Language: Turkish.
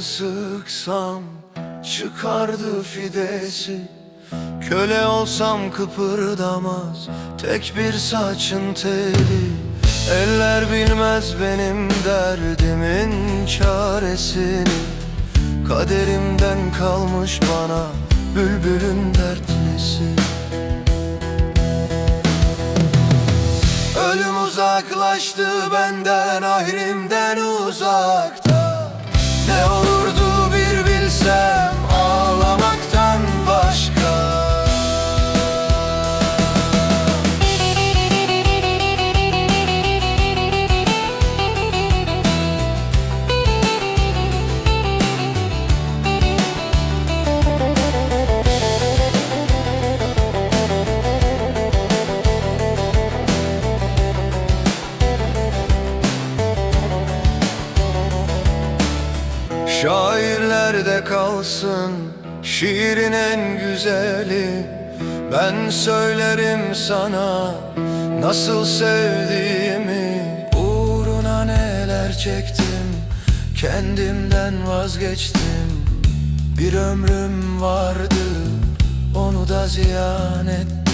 sıksam çıkardı fidesi. Köle olsam kıpırdamaz tek bir saçın teli. Eller bilmez benim derdimin çaresini. Kaderimden kalmış bana bülbülün dertlisi. Ölüm uzaklaştı benden ahrimden uzakta Şairlerde kalsın şiirin en güzeli. Ben söylerim sana nasıl sevdiğimi. Uğruna neler çektim kendimden vazgeçtim. Bir ömrüm vardı onu da ziyan ettim